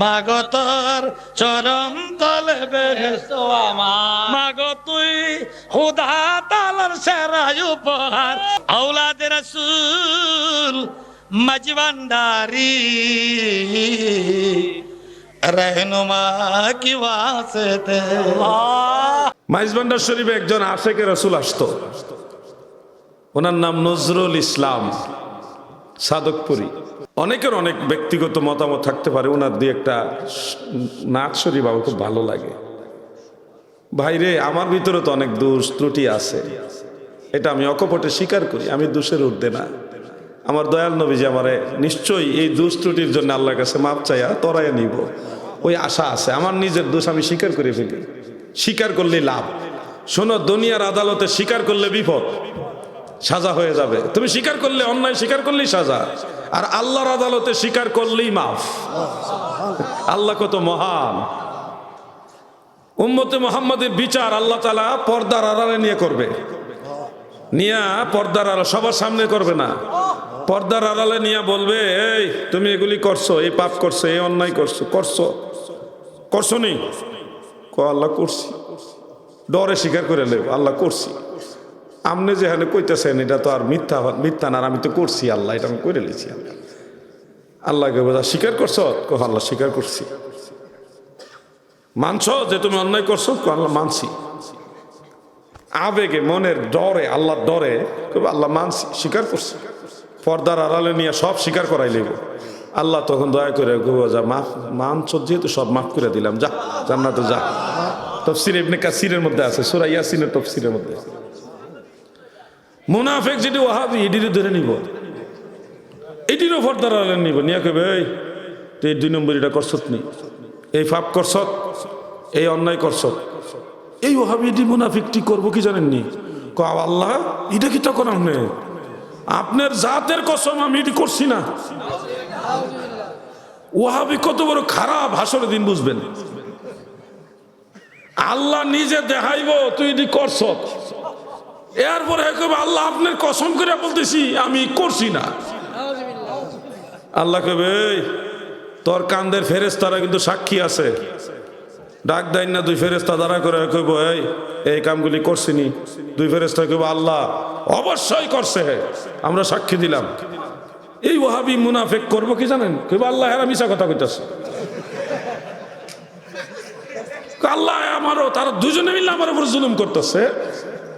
মাগতর চরম তলে বেহেস্ত আমার। মাগ তুই হুদা তালর সেরা উপহার। আউলাদ রসুল মজবান্ডারি রহনুমা কি ওয়াসতে। মাইজবান্ডার শরীফে একজন আশেকে রসুল আসতো। ওনার নাম নজরুল ইসলাম। সাদকপুরি। অনেকের অনেক ব্যক্তিগত মতামত থাকতে পারে ওনার দিয়ে একটা নাচ শরীফ আমার খুব ভালো লাগে। ভাইরে, আমার ভিতরে তো অনেক দোষ ত্রুটি আছে। এটা আমি অকপটে স্বীকার করি, আমি দোষের ঊর্ধ্বে না। আমার দয়াল যে আমারে নিশ্চয়ই এই দোষ ত্রুটির জন্য আল্লাহর কাছে মাপ চাইয়া তরাইয়া নিব। ওই আশা আছে, আমার নিজের দোষ আমি স্বীকার করে ফেলি। স্বীকার করলেই লাভ। শোনো, দুনিয়ার আদালতে স্বীকার করলে বিপদ। সাজা হয়ে যাবে। তুমি স্বীকার করলে, অন্যায় স্বীকার করলেই সাজা। আর আল্লাহর আদালতে স্বীকার করলেই মাফ। আল্লাহ কত মহান। উম্মতে মোহাম্মদের বিচার আল্লাহ তালা পর্দার আড়ালে নিয়ে করবে। নিয়া পর্দার আড়াল, সবার সামনে করবে না। পর্দার আড়ালে নিয়ে বলবে, এই, তুমি এগুলি করছ, এই পাপ করছ, এই অন্যায় করছ করছ। করছ নি? আল্লাহ করছি। ডরে স্বীকার করে নেব, আল্লাহ করছি। আপনি যেখানে কইতেছেন, এটা তো আর মিথ্যা মিথ্যা না আমি তো করছি আল্লাহ, এটা আমি করে নিয়েছি আল্লাহ আল্লাহকে বোঝা স্বীকার করছ? কহ, আল্লাহ স্বীকার করছি। মানছ যে তুমি অন্যায় করছ? আল্লাহ মানছি। আবেগে, মনের ডরে, আল্লাহর ডরে আল্লাহ মানছি, স্বীকার করছি। পর্দার আড়ালে নিয়ে সব স্বীকার করাই লইব। আল্লাহ তখন দয়া করে যা, মাফ, মানছ যেহেতু সব মাফ করে দিলাম, যা, জান্নাতে যা। তফসির ইবনে কাসিরের মধ্যে আছে, সূরা ইয়াসিনের তফসিরের মধ্যে আছে। মুনাফেক যেটি ওহাবি এটিরও ধরে নিব। এটিরও পর্দার আড়ালে নিব। নিয়ে কইবে, এই, তুই দুই নম্বর এটা করছত নি। এই ফাপ করছত, এই অন্যায় করছত। এই ওহাবি এটি মুনাফিকটি করব কি জানেননি? ক আল্লাহ, এটা কি তখন আপনি? আপনার জাতের কসম আমি এটি করছি না। ওহাবি কত বড় খারাপ হাসরের দিন বুঝবেন। আল্লাহ নিজে দেখাইব, তুই এটি করছ এরপরে আল্লাহ আপনার কসম করে বলতেছি আমি করছি না। আল্লাহ কবে "এই, তোর কান্দের ফেরেস্তারা কিন্তু সাক্ষী আছে। ডাক দেন না দুই ফেরেস্তা দ্বারা করে কইব এই এই কামগুলি করছিনি দুই ফেরেস্তা কইব আল্লাহ অবশ্যই করছে আমরা সাক্ষী দিলাম। এই ওহাবি মুনাফেক করব কি জানেন? কইব আল্লাহ এরা মিশা কথা কইতাছে। আল্লাহ আমারও তারা দুজনে মিলে আমার উপর জুলুম করতেছে।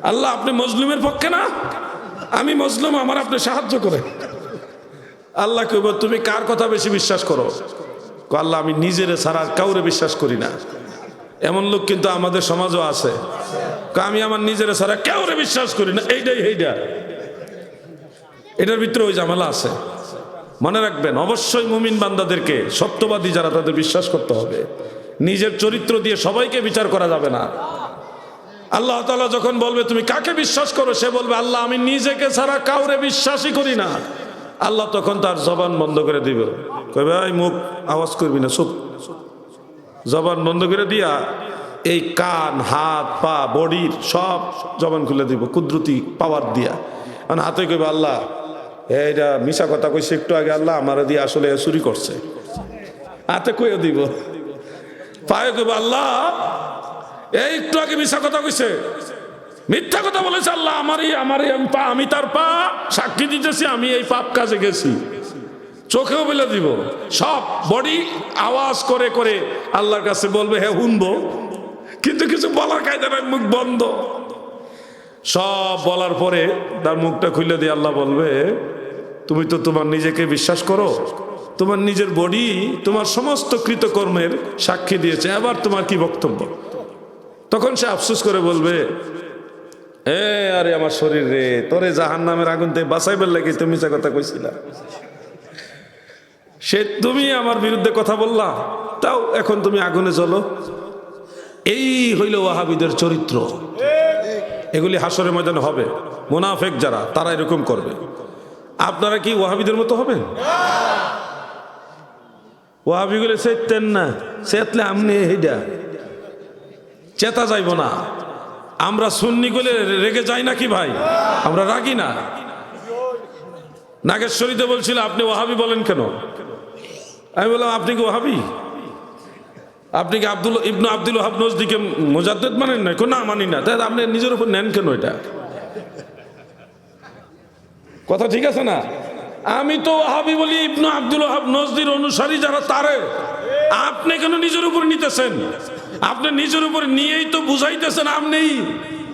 আল্লাহ আপনি মজলুমের পক্ষে না? আমি মজলুম, আমার আপনি সাহায্য করে। আল্লাহ কইব, তুমি কার কথা বেশি বিশ্বাস করো? আল্লাহ, আমি নিজের ছাড়া কাউরে বিশ্বাস করি না। এমন লোক কিন্তু আমাদের সমাজও আছে। আমি আমার নিজের ছাড়া কাউরে বিশ্বাস করি না। এইটাই, এইটা। এটার ভিতরে ওই ঝামেলা আছে। মনে রাখবেন, অবশ্যই মুমিন বান্দাদেরকে সত্যবাদী যারা তাদের বিশ্বাস করতে হবে। নিজের চরিত্র দিয়ে সবাইকে বিচার করা যাবে না। আল্লাহ তালা যখন বলবে, তুমি কাকে বিশ্বাস করো? সে বলবে, আল্লাহ, আমি নিজেকে ছাড়া কাউরে বিশ্বাসই করি না। আল্লাহ তখন তার জবান বন্ধ করে দিবে। কইবে এই মুখ আওয়াজ করবি না, চুপ। জবান বন্ধ করে দিয়া এই কান, হাত, পা, বডির সব জবান খুলে দিব, কুদরতি পাওয়ার দিয়া। মানে হাতে কইবে, আল্লাহ এইটা মিশা কথা কইছে একটু আগে, আল্লাহ আমার দিয়ে আসলে চুরি করছে। হাতে কইয়া দিব। পায়ে কইবে, আল্লাহ এই একটু আগে মিশা কথা কইছে। মিথ্যা কথা বলেছে আল্লাহ, আমারই আমারই আমি পা, আমি তার পা সাক্ষী দিতেছি, আমি এই পাপ কাজে গেছি। চোখেও বলে দিব। সব বডি আওয়াজ করে করে আল্লাহর কাছে বলবে হ্যাঁ শুনব। কিন্তু কিছু বলার কায়দা নাই, মুখ বন্ধ। সব বলার পরে তার মুখটা খুলে দিয়ে আল্লাহ বলবে, তুমি তো তোমার নিজেকে বিশ্বাস করো। তোমার নিজের বডি তোমার সমস্ত কৃতকর্মের সাক্ষী দিয়েছে। এবার তোমার কি বক্তব্য? তখন সে আফসোস করে বলবে এ আরে আমার শরীর রে তোরে জাহান নামের আগুন থেকে বাঁচাইবার লাগে তুমি যে কথা কইছিলা। সে তুমি আমার বিরুদ্ধে কথা বললা তাও এখন তুমি আগুনে চলো এই হইল ওয়াহাবিদের চরিত্র। এগুলি হাসরের ময়দানে হবে। মোনাফেক যারা তারা এরকম করবে। আপনারা কি ওয়াহাবিদের মতো হবেন? ওয়াহাবিগুলো চেতেন না চেতলে আমনি এইটা চেতা যাইব না। আমরা সুন্নি গলে রেগে যাই নাকি ভাই? আমরা রাগি না। নাগেশ্বরীতে বলছিল, আপনি ওহাবি বলেন কেন? আমি বললাম, আপনি কি ওহাবি আপনি কি আব্দুল ইবনু আব্দুল হাব নজদিকে মোজাদ্দেদ মানেন না? না, মানি না। তাই আপনি নিজের উপর নেন কেন এটা? কথা ঠিক আছে না? আমি তো হাবি বলি, ইবনু আব্দুল হাব নজদির অনুসারী যারা তারে। আপনি কেন নিজের উপর নিতেছেন? আপনি নিজের উপর নিয়েই তো বুঝাইতেছেন আপনি